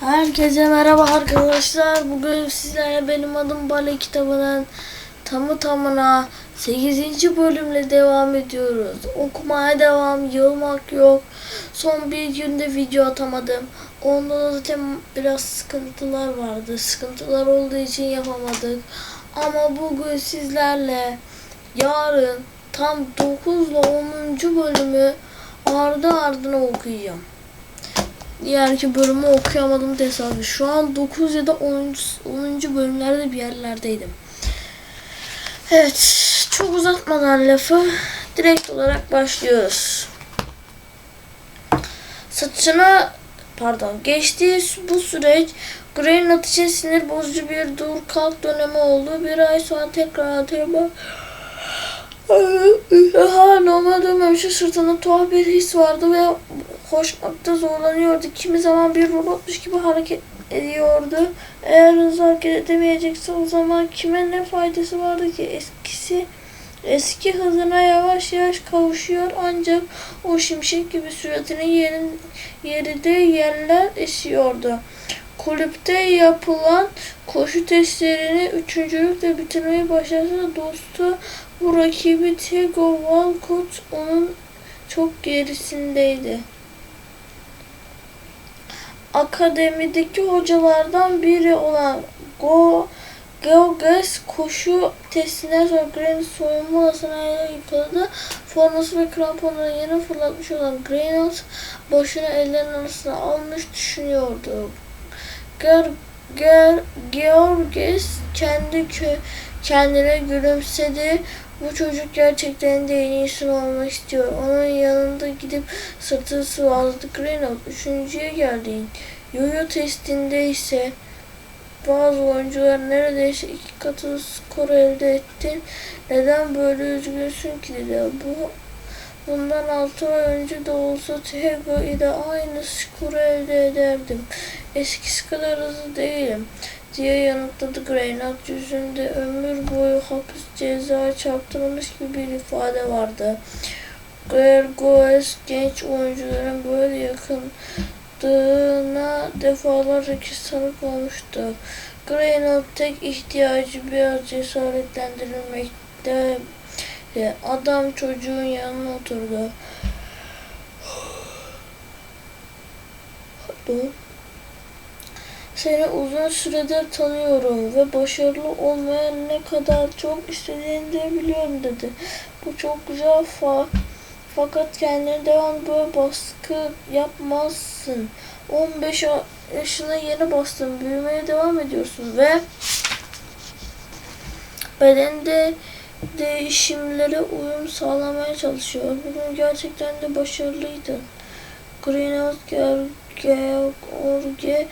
Herkese merhaba arkadaşlar. Bugün sizlerle benim adım Bale kitabının tamı tamına 8. bölümle devam ediyoruz. Okumaya devam, yılmak yok. Son bir günde video atamadım. Onda da zaten biraz sıkıntılar vardı. Sıkıntılar olduğu için yapamadık. Ama bugün sizlerle yarın tam 9 ile 10. bölümü ardı ardına okuyacağım. Diğer iki bölümü okuyamadım tesadüf. Şu an 9 ya da 10. 10. bölümlerde bir yerlerdeydim. Evet, çok uzatmadan lafı direkt olarak başlıyoruz. Saçına pardon geçtiği bu süreç Greenland için sinir bozucu bir dur kalk dönemi oldu. Bir ay sonra tekrar hatırlamak Ha normal dönmemişti sırtında tuhaf bir his vardı ve koşmakta zorlanıyordu. Kimi zaman bir robotmuş gibi hareket ediyordu. Eğer hızlı hareket edemeyecekse o zaman kime ne faydası vardı ki eskisi eski hızına yavaş yavaş kavuşuyor ancak o şimşek gibi süratinin yerin, yerinde yerler esiyordu. Kulüpte yapılan koşu testlerini üçüncülükle bitirmeyi başarsa dostu bu rakibi Tego Walcott onun çok gerisindeydi. Akademideki hocalardan biri olan Go Georges koşu testinden sonra Green'in soyunma odasına yıkıldı. Forması ve kramponları yere fırlatmış olan Green'in başını ellerinin arasına almış düşünüyordu. Ger, Ger, Georges kendi kendine gülümsedi. Bu çocuk gerçekten de en iyisi olmak istiyor. Onun yanında gidip sırtını sıvazladı. Greenwood üçüncüye geldin. Yoyo testinde ise bazı oyuncular neredeyse iki katı skor elde etti. Neden böyle üzgünsün ki dedi. Bu Bundan 6 ay önce de olsa Tego ile aynı skoru elde ederdim. Eskisi kadar hızlı değilim diye yanıtladı Greynard. Yüzünde ömür boyu hapis ceza çarptırılmış gibi bir ifade vardı. Gergoes genç oyuncuların böyle yakındığına defalarca tanık olmuştu. Greynard tek ihtiyacı biraz cesaretlendirilmekte. Adam çocuğun yanına oturdu. Pardon. Seni uzun süredir tanıyorum ve başarılı olmaya ne kadar çok istediğini de biliyorum dedi. Bu çok güzel fa fakat kendine devam böyle baskı yapmazsın. 15 yaşına yeni bastın, büyümeye devam ediyorsun ve bedende değişimlere uyum sağlamaya çalışıyor. Bugün gerçekten de başarılıydı. Greenhouse George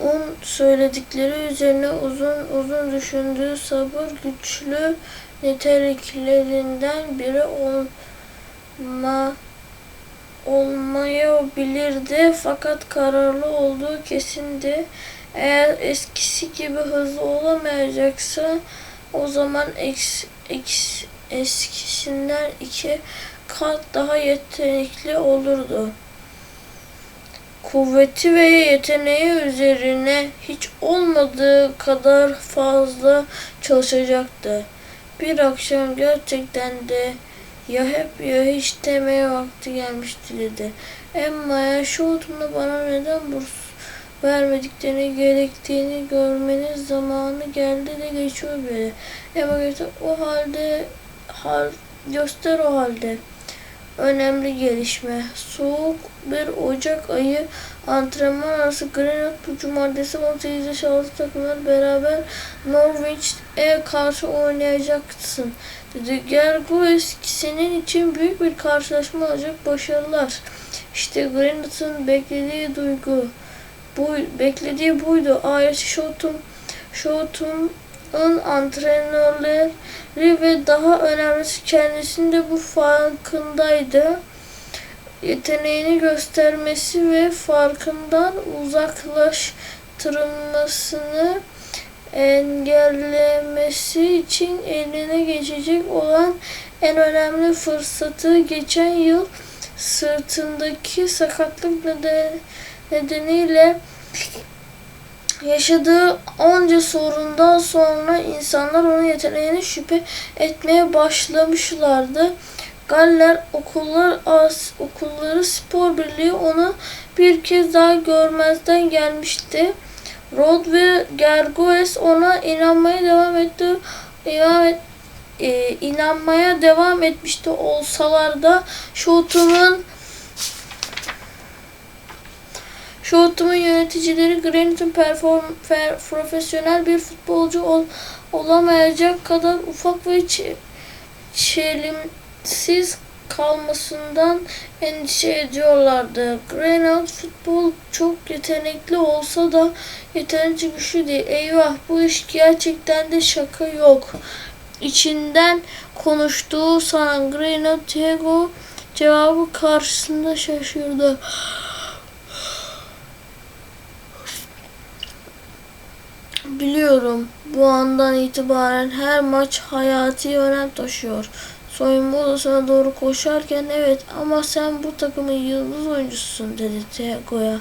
on söyledikleri üzerine uzun uzun düşündüğü sabır güçlü niteliklerinden biri olma olmayabilirdi fakat kararlı olduğu kesindi. Eğer eskisi gibi hızlı olamayacaksa o zaman eks, eks, eskisinden iki kat daha yetenekli olurdu kuvveti ve yeteneği üzerine hiç olmadığı kadar fazla çalışacaktı. Bir akşam gerçekten de ya hep ya hiç demeye vakti gelmişti dedi. Emma'ya şu oturumda bana neden burs vermediklerini gerektiğini görmeniz zamanı geldi de geçiyor bile. Emma göster o halde hal, göster o halde önemli gelişme. Soğuk bir Ocak ayı antrenman arası Greenwood bu cumartesi 18 yaş altı takımlar beraber Norwich'e karşı oynayacaksın. Dedi. Gergoes senin için büyük bir karşılaşma olacak. Başarılar. İşte Greenwood'un beklediği duygu. Bu, beklediği buydu. Ayet Şotum Şotum'un antrenörleri ve daha önemlisi kendisinde bu farkındaydı. Yeteneğini göstermesi ve farkından uzaklaştırılmasını engellemesi için eline geçecek olan en önemli fırsatı geçen yıl sırtındaki sakatlık nedeniyle Yaşadığı onca sorundan sonra insanlar onun yeteneğine şüphe etmeye başlamışlardı. Galler okullar as, okulları spor birliği onu bir kez daha görmezden gelmişti. Rod ve Gergoes ona inanmaya devam etti. İnan, et, e, inanmaya devam etmişti olsalar da Şotum'un Şotum'un yöneticileri Granit'in profesyonel bir futbolcu ol, olamayacak kadar ufak ve çe- çelimsiz kalmasından endişe ediyorlardı. Granit futbol çok yetenekli olsa da yeterince güçlü değil. Eyvah bu iş gerçekten de şaka yok. İçinden konuştuğu sanan Granit Diego cevabı karşısında şaşırdı. Biliyorum bu andan itibaren her maç hayati önem taşıyor. Soyunma odasına doğru koşarken evet ama sen bu takımın yıldız oyuncususun dedi Tego'ya.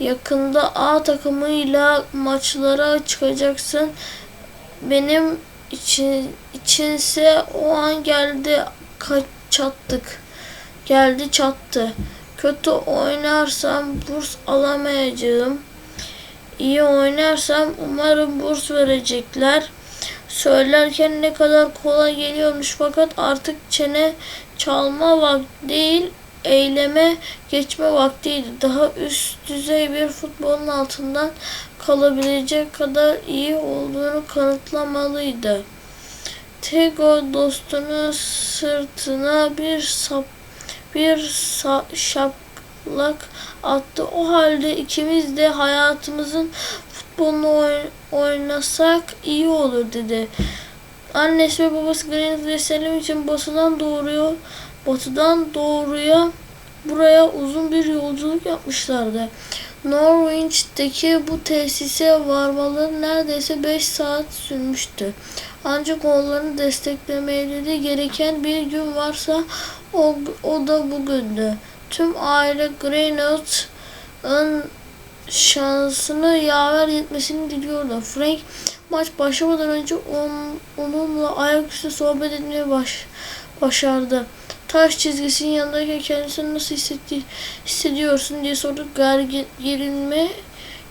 Yakında A takımıyla maçlara çıkacaksın. Benim için içinse o an geldi ka- çattık. Geldi çattı. Kötü oynarsam burs alamayacağım. İyi oynarsam umarım burs verecekler. Söylerken ne kadar kolay geliyormuş fakat artık çene çalma vakti değil, eyleme geçme vaktiydi. Daha üst düzey bir futbolun altından kalabilecek kadar iyi olduğunu kanıtlamalıydı. Tego dostunun sırtına bir sap bir sa- şaplak attı. O halde ikimiz de hayatımızın futbolunu oyn- oynasak iyi olur dedi. Annesi ve babası ve Selim için batıdan doğruya, batıdan doğruya buraya uzun bir yolculuk yapmışlardı. Norwich'teki bu tesise varmaları neredeyse 5 saat sürmüştü. Ancak onların desteklemeleri gereken bir gün varsa o, o da bugündü. Tüm aile Granit'ın şansını yaver etmesini diliyordu. Frank maç başlamadan önce on, onunla ayaküstü sohbet etmeye baş, başardı. Taş çizgisinin yanındayken kendisini nasıl hissetti, hissediyorsun diye. Gergin, gerilme,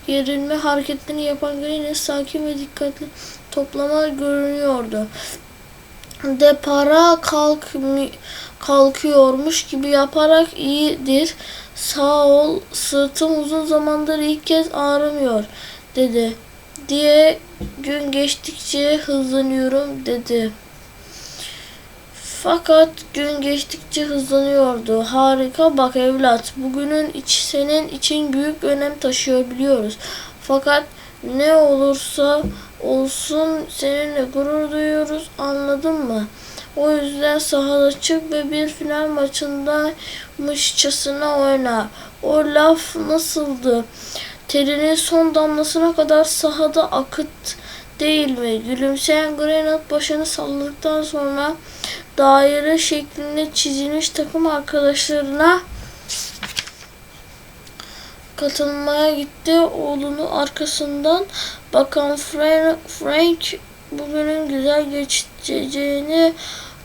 gerilme hareketlerini yapan Granit sakin ve dikkatli toplama görünüyordu. Depara kalk, kalkıyormuş gibi yaparak iyidir. Sağ ol, sırtım uzun zamandır ilk kez ağrımıyor dedi. Diye gün geçtikçe hızlanıyorum dedi. Fakat gün geçtikçe hızlanıyordu. Harika bak evlat. Bugünün iç senin için büyük önem taşıyor biliyoruz. Fakat ne olursa olsun seninle gurur duyuyoruz. Anladın mı? O yüzden sahada çık ve bir final maçındaymışçasına oyna. O laf nasıldı? Terinin son damlasına kadar sahada akıt değil mi? Gülümseyen Granat başını salladıktan sonra daire şeklinde çizilmiş takım arkadaşlarına katılmaya gitti. Oğlunun arkasından bakan Frank, Frank bugünün güzel geçeceğini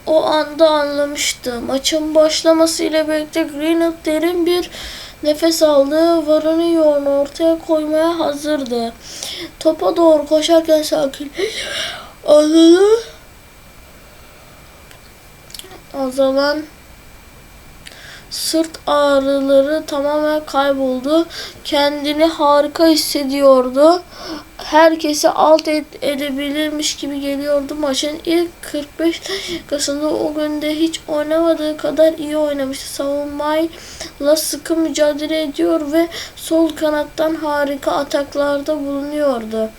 o anda anlamıştı. Maçın başlamasıyla birlikte Greenwood derin bir nefes aldı. Varını yoğunu ortaya koymaya hazırdı. Topa doğru koşarken sakin azalan azalan sırt ağrıları tamamen kayboldu. Kendini harika hissediyordu. Herkesi alt ed- edebilirmiş gibi geliyordu. Maçın ilk 45 dakikasında o günde hiç oynamadığı kadar iyi oynamıştı. Savunmayla sıkı mücadele ediyor ve sol kanattan harika ataklarda bulunuyordu.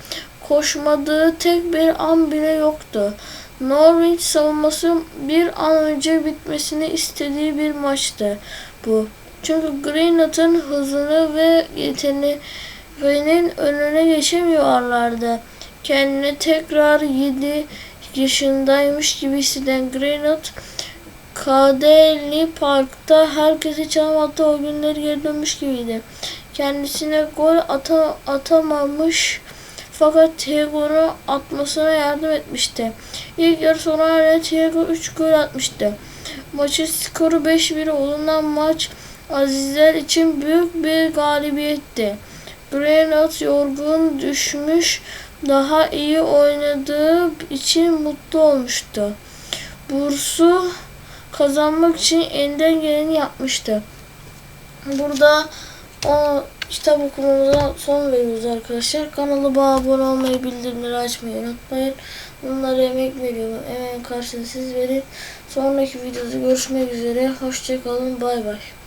Koşmadığı tek bir an bile yoktu. Norwich savunması bir an önce bitmesini istediği bir maçtı bu. Çünkü Greenwood'un hızını ve yeteneğinin önüne geçemiyorlardı. Kendini tekrar 7 yaşındaymış gibi hisseden Greenwood Kadeli Park'ta herkesi çalım o günleri geri dönmüş gibiydi. Kendisine gol ata, atamamış fakat Thiago'nun atmasına yardım etmişti. İlk yarı sona eren Thiago 3 gol atmıştı. Maçın skoru 5-1 olunan maç Azizler için büyük bir galibiyetti. Greenwood yorgun düşmüş, daha iyi oynadığı için mutlu olmuştu. Bursu kazanmak için elinden geleni yapmıştı. Burada o kitap okumamıza son veriyoruz arkadaşlar. Kanalıma abone olmayı, bildirimleri açmayı unutmayın. Bunlara emek veriyorum. Emeğin karşılığını siz verin. Sonraki videoda görüşmek üzere. Hoşçakalın. Bay bay.